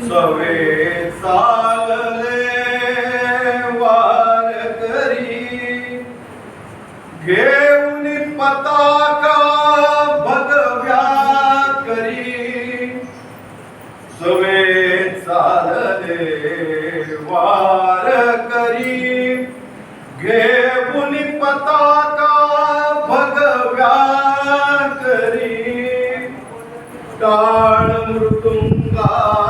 सवे चालले वार करी घेऊन पताका भगव्या करी. सवे चालले वार करी घेऊन पताका भगव्या करी. टाळ मृतुंगा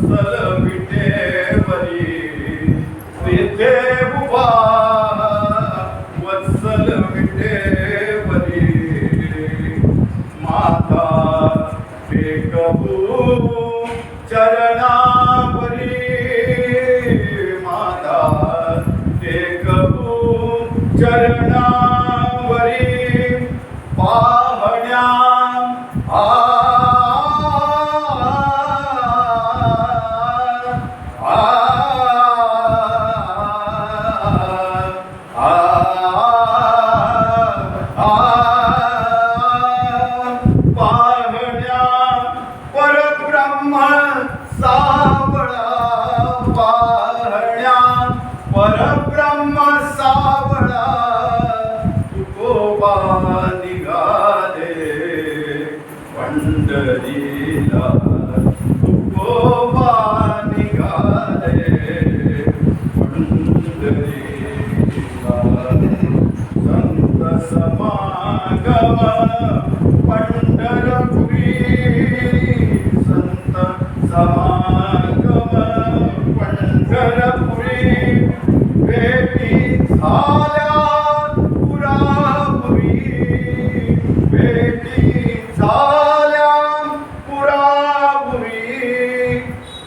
वत्सल विटेवरी तिथे उभा वत्सल विटेवरी माता टेकबू चरणावरी सावळा पाहण्या परब्रह्म सावळा तुकोबा निघाले पंढरीला.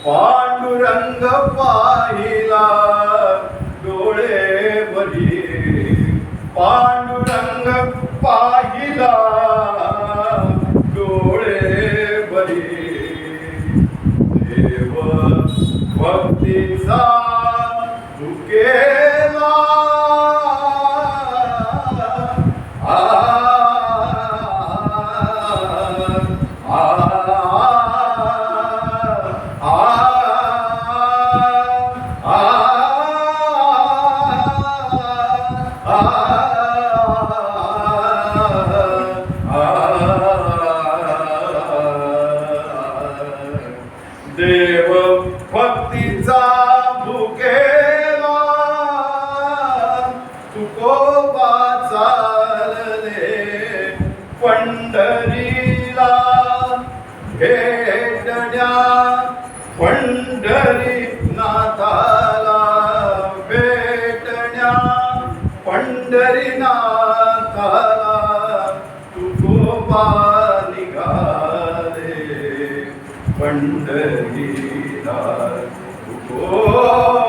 पांडुरंग पाहिला डोळे भरी. पांडुरंग पाहिला डोळे भरी. देव भक्तीचा देव भक्तीचा भुकेला तुकोबा चालले पंढरीला. भेटण्या पंढरी नाथाला भेटण्या पंढरी नाथाला तुकोबा பண்டீதார் ஓ